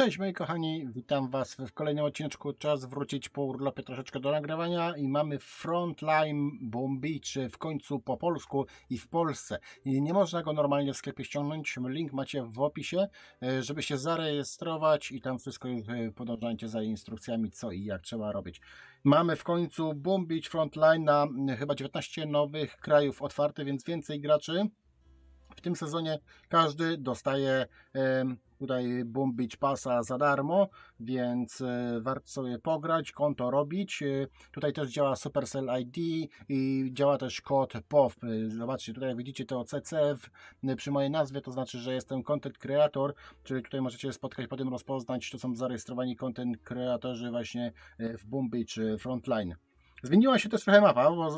Cześć moi kochani, witam was w kolejnym odcineczku. Czas wrócić po urlopie troszeczkę do nagrywania i mamy Frontline Beach w końcu po polsku i w Polsce. I nie można go normalnie w sklepie ściągnąć, link macie w opisie, e, żeby się zarejestrować i tam wszystko e, podążajcie za instrukcjami co i jak trzeba robić. Mamy w końcu Boom Beach Frontline na mm, chyba 19 nowych krajów otwarte, więc więcej graczy. W tym sezonie każdy dostaje tutaj Boom Beach Passa za darmo, więc e, warto sobie pograć, konto robić. E, Tutaj też działa Supercell ID i działa też kod POW. E, Zobaczcie, tutaj widzicie to CCF przy mojej nazwie, to znaczy, że jestem content creator, czyli tutaj możecie spotkać, potem rozpoznać, to są zarejestrowani content kreatorzy właśnie w Boom Beach Frontline. Zmieniła się też trochę mapa, bo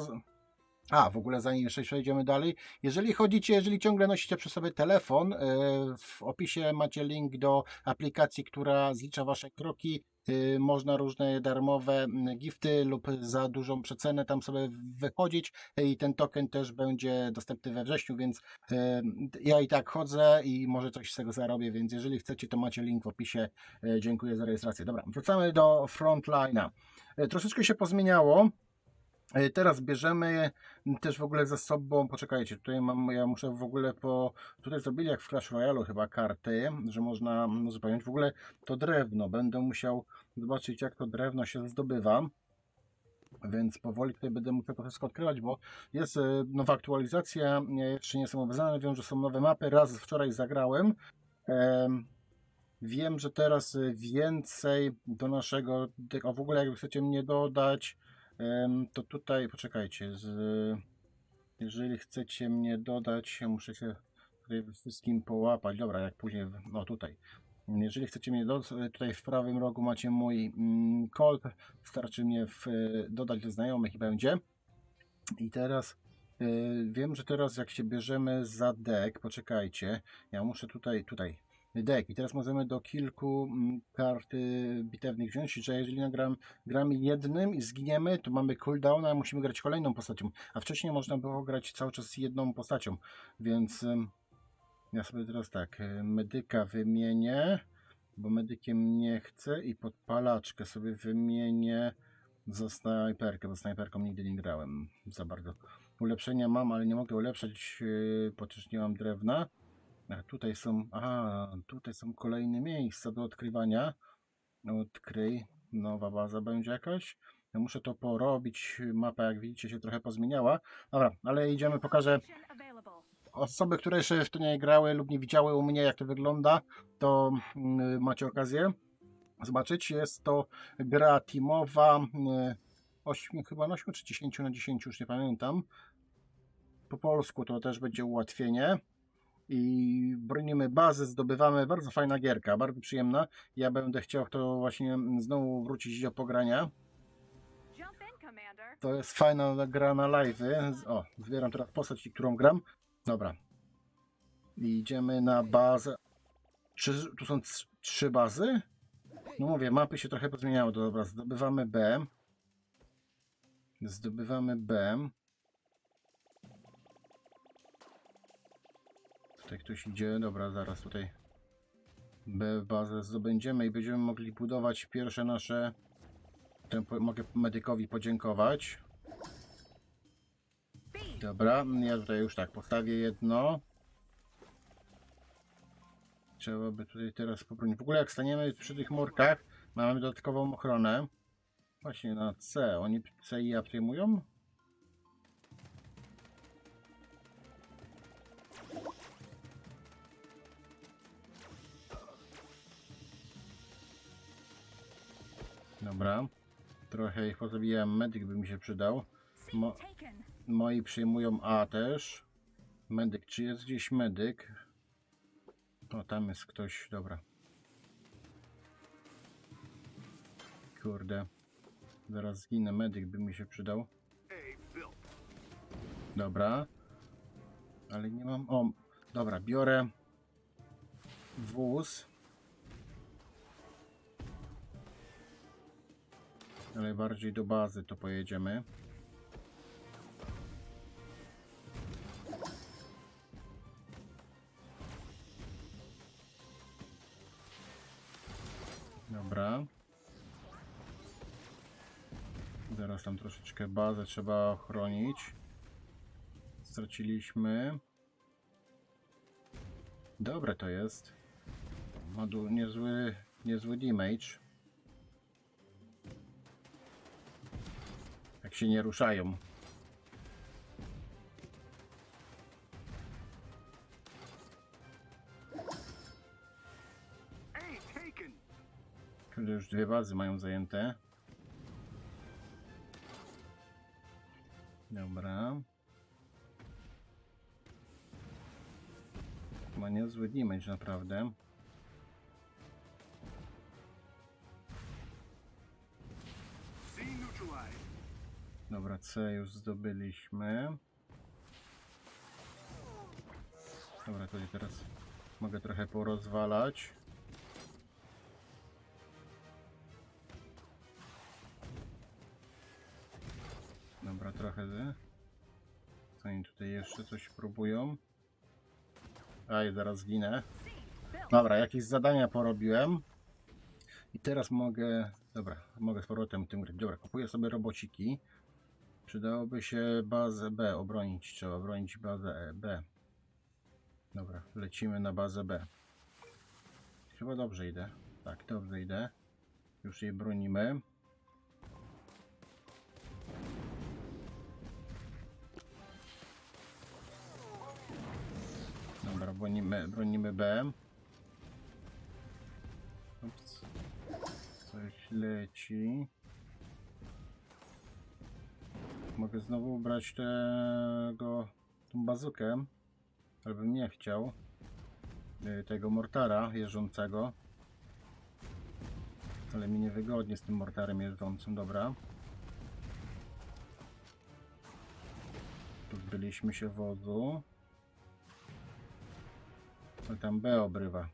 a, w ogóle zanim jeszcze przejdziemy dalej, jeżeli chodzicie, jeżeli ciągle nosicie przy sobie telefon, e, w opisie macie link do aplikacji, która zlicza wasze kroki. E, Można różne darmowe mm, gifty lub za dużą przecenę tam sobie wychodzić e, i ten token też będzie dostępny we wrześniu, więc ja i tak chodzę i może coś z tego zarobię, więc jeżeli chcecie, to macie link w opisie. Dziękuję za rejestrację. Dobra, wracamy do Frontline'a. Troszeczkę się pozmieniało. E, Teraz bierzemy też w ogóle ze sobą, poczekajcie, tutaj mam, ja muszę w ogóle po, tutaj zrobili jak w Clash Royale chyba karty, że można uzupełnić, w ogóle to drewno, będę musiał zobaczyć jak to drewno się zdobywa, więc powoli tutaj będę musiał to wszystko odkrywać, bo jest e, nowa aktualizacja, ja jeszcze nie jestem obeznany, wiem, że są nowe mapy, raz wczoraj zagrałem, Em, wiem, że teraz e, więcej do naszego, a w ogóle jak chcecie mnie dodać, to tutaj poczekajcie. Z, jeżeli chcecie mnie dodać, muszę się tutaj wszystkim połapać. Dobra, jak później. No tutaj. Jeżeli chcecie mnie dodać, tutaj w prawym rogu macie mój mm, kod. Wystarczy mnie w, dodać do znajomych i będzie. I teraz y, wiem, że teraz jak się bierzemy za deck, poczekajcie. Ja muszę tutaj, tutaj deck i teraz możemy do kilku mm, kart y, bitewnych wziąć, że jeżeli nagram, gramy jednym i zginiemy, to mamy cooldown, a musimy grać kolejną postacią, a wcześniej można było grać cały czas jedną postacią, więc ja sobie teraz tak, y, medyka wymienię, bo medykiem nie chcę. I podpalaczkę sobie wymienię za snajperkę, bo snajperką nigdy nie grałem za bardzo. Ulepszenia mam, ale nie mogę ulepszać, yy, bo nie mam drewna. A tutaj są, a tutaj są kolejne miejsca do odkrywania. Odkryj, nowa baza będzie jakaś. Ja muszę to porobić. Mapa, jak widzicie, się trochę pozmieniała. Dobra, ale idziemy, pokażę osoby, które jeszcze w to nie grały lub nie widziały u mnie, jak to wygląda, to mm, macie okazję zobaczyć. Jest to gra teamowa. 8 chyba na 8 czy 10 na 10, już nie pamiętam. Po polsku to też będzie ułatwienie i bronimy bazy, zdobywamy. Bardzo fajna gierka, bardzo przyjemna. Ja będę chciał to właśnie znowu wrócić do pogrania. To jest fajna gra na live. O, wybieram teraz postać, którą gram. Dobra. I idziemy na bazę. Czy tu są trz- trzy bazy? No mówię, mapy się trochę pozmieniały. Dobra, zdobywamy B. Zdobywamy B. Tutaj ktoś idzie. Dobra, zaraz tutaj B bazę zdobędziemy i będziemy mogli budować pierwsze nasze. Ten mogę medykowi podziękować. Dobra, ja tutaj już tak postawię jedno. Trzeba by tutaj teraz pobronić. W ogóle jak staniemy przy tych murkach, mamy dodatkową ochronę. Właśnie na C. Oni C i A przejmują? Dobra. Trochę ich pozabijałem. Medyk by mi się przydał. Mo-. Moi przyjmują A też. Medyk, czy jest gdzieś medyk? O, tam jest ktoś, dobra. Kurde. Zaraz zginę, medyk by mi się przydał. Dobra. Ale nie mam... O, dobra, biorę wóz. Ale bardziej do bazy to pojedziemy. Dobra. Zaraz tam troszeczkę bazę trzeba ochronić. Straciliśmy. Dobre to jest. Ma niezły, niezły damage. Jak się nie ruszają. Kurde, już dwie bazy mają zajęte. Dobra. Ma niezły damage naprawdę. Dobra, C już zdobyliśmy. Dobra, tutaj teraz mogę trochę porozwalać. Dobra, trochę. Co oni tutaj jeszcze coś próbują? Aj, zaraz zginę. Dobra, jakieś zadania porobiłem. I teraz mogę. Dobra, mogę z powrotem tym grać. Dobra, kupuję sobie robociki. Przydałoby się bazę B obronić. Trzeba bronić bazę E, B. Dobra, lecimy na bazę B. Chyba dobrze idę. Tak, dobrze idę. Już jej bronimy. Dobra, bronimy, bronimy B. Ups. Coś leci. Mogę znowu ubrać tego, tą bazukę, ale bym nie chciał. Y, Tego mortara jeżdżącego. Ale mi niewygodnie z tym mortarem jeżdżącym, dobra. Pozbyliśmy się wozu. No tam B obrywa.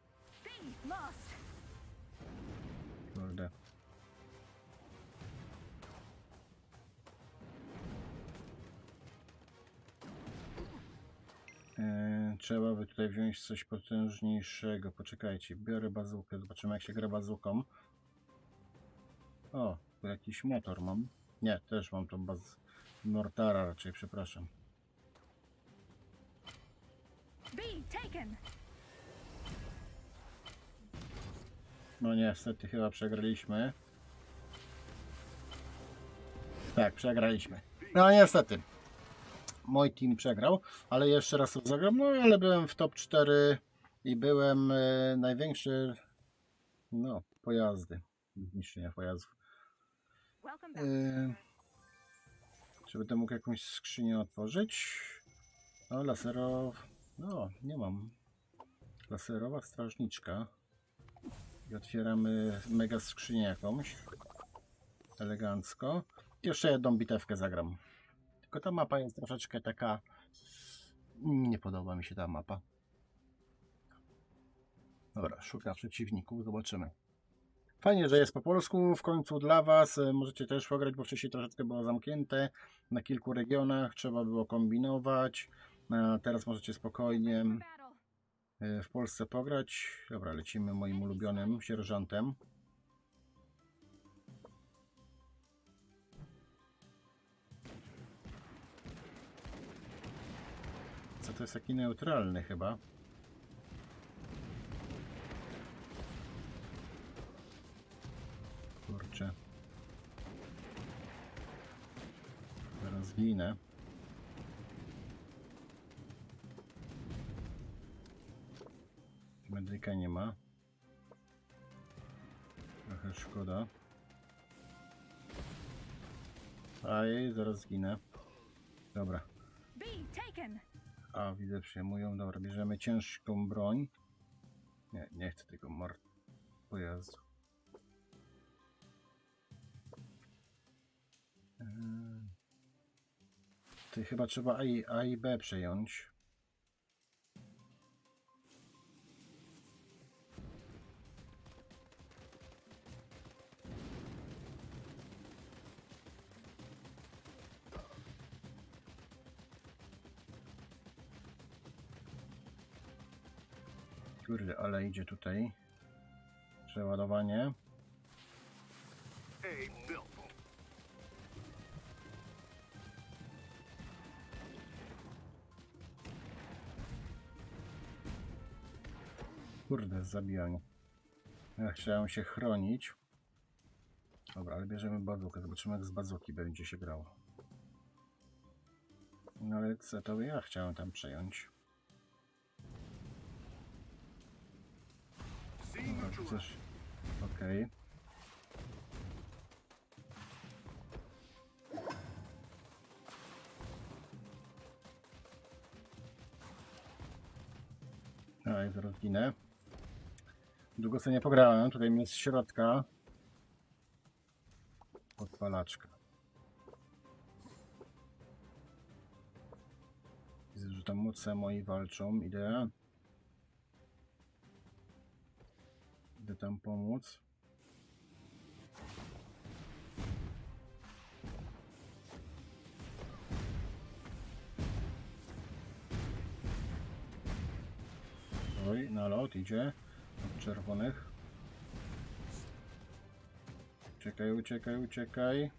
Trzeba by tutaj wziąć coś potężniejszego. Poczekajcie, biorę bazukę. Zobaczymy jak się gra bazuką. O, tu jakiś motor mam. Nie, też mam tą baz... Mortara raczej, przepraszam. No niestety chyba przegraliśmy. Tak, przegraliśmy. No niestety. Mój team przegrał, ale jeszcze raz to zagram. No ale byłem w top 4 i byłem e, największy no, pojazdy. Zniszczenia pojazdów. E, czy będę mógł jakąś skrzynię otworzyć? No laserow... No, nie mam. Laserowa strażniczka. I otwieramy mega skrzynię jakąś. Elegancko. Jeszcze jedną bitewkę zagram. Tylko ta mapa jest troszeczkę taka... Nie podoba mi się ta mapa. Dobra, szuka przeciwników, zobaczymy. Fajnie, że jest po polsku w końcu dla Was. E, Możecie też pograć, bo wcześniej troszeczkę było zamknięte na kilku regionach. Trzeba było kombinować. A teraz możecie spokojnie e, w Polsce pograć. Dobra, lecimy moim ulubionym sierżantem. To jest taki neutralny chyba? Kurczę. Zaraz zginę. Medyka nie ma. Trochę szkoda. Aj, zaraz zginę. Dobra. A, widzę, przyjmują. Dobra, bierzemy ciężką broń. Nie, nie chcę tego mor... pojazdu. Eee. Ty chyba trzeba A i, A i B przejąć. Kurde, ale idzie tutaj. Przeładowanie. Built. Kurde, zabijanie. Ja chciałem się chronić. Dobra, ale bierzemy bazukę. Zobaczymy jak z bazuki będzie się grało. No ale co to ja chciałem tam przejąć. Dobra, przecież... Okej. A, i zaraz ginę. Długo sobie nie pograłem. Tutaj jest z środka. Podpalaczka. Widzę, że tam moce moi walczą. Idę. Tam pomóc. Oj, nalot idzie od czerwonych. Uciekaj, uciekaj, uciekaj.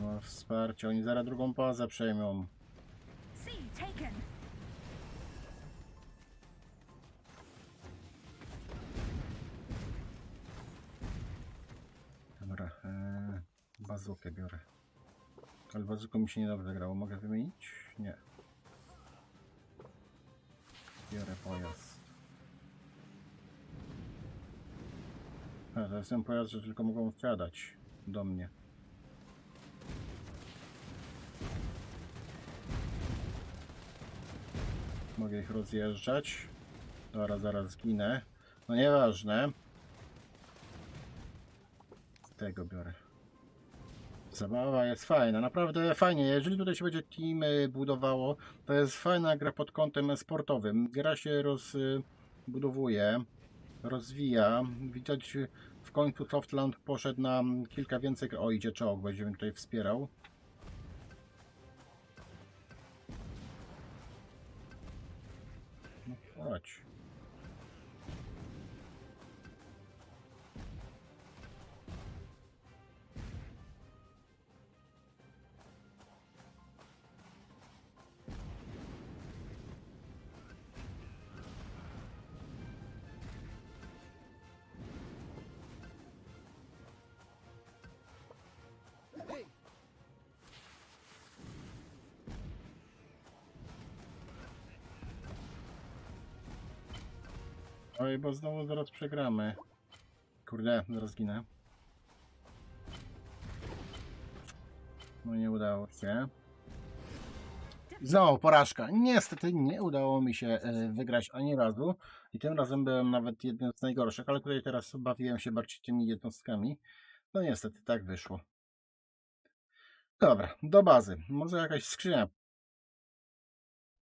No wsparcie, oni zaraz drugą bazę przejmą. Dobra, ee, bazukę biorę. Ale bazuką mi się niedobrze grało. Mogę wymienić? Nie. Biorę pojazd. A, to jest ten pojazd, że tylko mogą wsiadać do mnie. Mogę ich rozjeżdżać. Dobra, zaraz zginę. No nieważne. Tego biorę. Zabawa jest fajna, naprawdę fajnie. Jeżeli tutaj się będzie team y, budowało, to jest fajna gra pod kątem sportowym. Gra się rozbudowuje, rozwija. Widać y, w końcu Softland poszedł na kilka więcej. O, idzie czołg, będziemy tutaj wspierał. Oj, bo znowu zaraz przegramy. Kurde, zaraz ginę. No nie udało się. Znowu porażka. Niestety nie udało mi się e, wygrać ani razu. I tym razem byłem nawet jednym z najgorszych, ale tutaj teraz bawiłem się bardziej tymi jednostkami. No niestety, tak wyszło. Dobra, do bazy. Może jakaś skrzynia.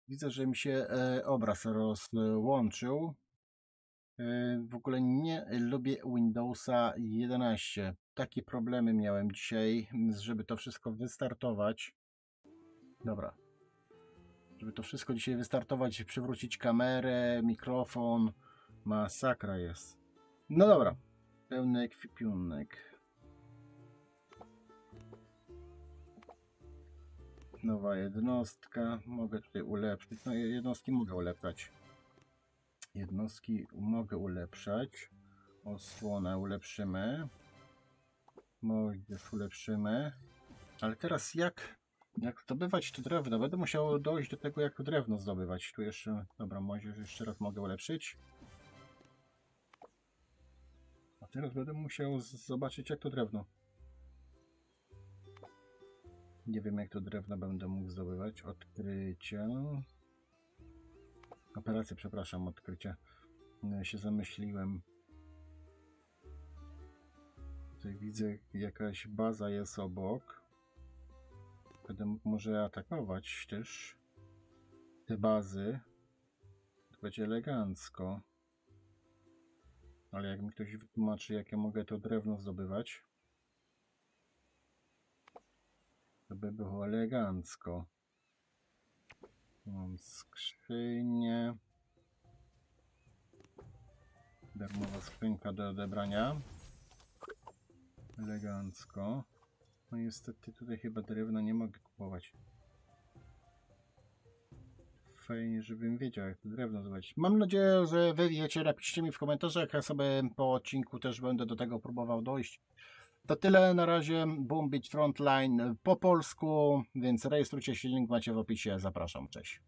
Widzę, że mi się e, obraz rozłączył. E, W ogóle nie lubię Windowsa 11. Takie problemy miałem dzisiaj, m, żeby to wszystko wystartować. Dobra. Żeby to wszystko dzisiaj wystartować, przywrócić kamerę, mikrofon. Masakra jest. No dobra. Pełny ekwipunek. Nowa jednostka. Mogę tutaj ulepszyć. No jednostki mogę ulepszać. Jednostki mogę ulepszać. Osłonę ulepszymy. Moździerz ulepszymy. Ale teraz jak, jak zdobywać to drewno? Będę musiał dojść do tego, jak drewno zdobywać. Tu jeszcze, dobra, moździerz jeszcze raz mogę ulepszyć. A teraz będę musiał zobaczyć, jak to drewno. Nie wiem, jak to drewno będę mógł zdobywać. Odkrycie. Operację, przepraszam, odkrycie. No, się zamyśliłem. Tutaj widzę, jakaś baza jest obok. Będę mógł może atakować też te bazy. To będzie elegancko. Ale jak mi ktoś wytłumaczy, jak ja mogę to drewno zdobywać, to by było elegancko. Mam skrzynię. Darmowa skrzynka do odebrania. Elegancko. No niestety tutaj chyba drewna nie mogę kupować. Fajnie, żebym wiedział jak to drewno zrobić. Mam nadzieję, że wy wiecie. Napiszcie mi w komentarzach, ja sobie po odcinku też będę do tego próbował dojść. To tyle na razie. Boom Beach Frontline po polsku, więc rejestrujcie się, link macie w opisie. Zapraszam, cześć.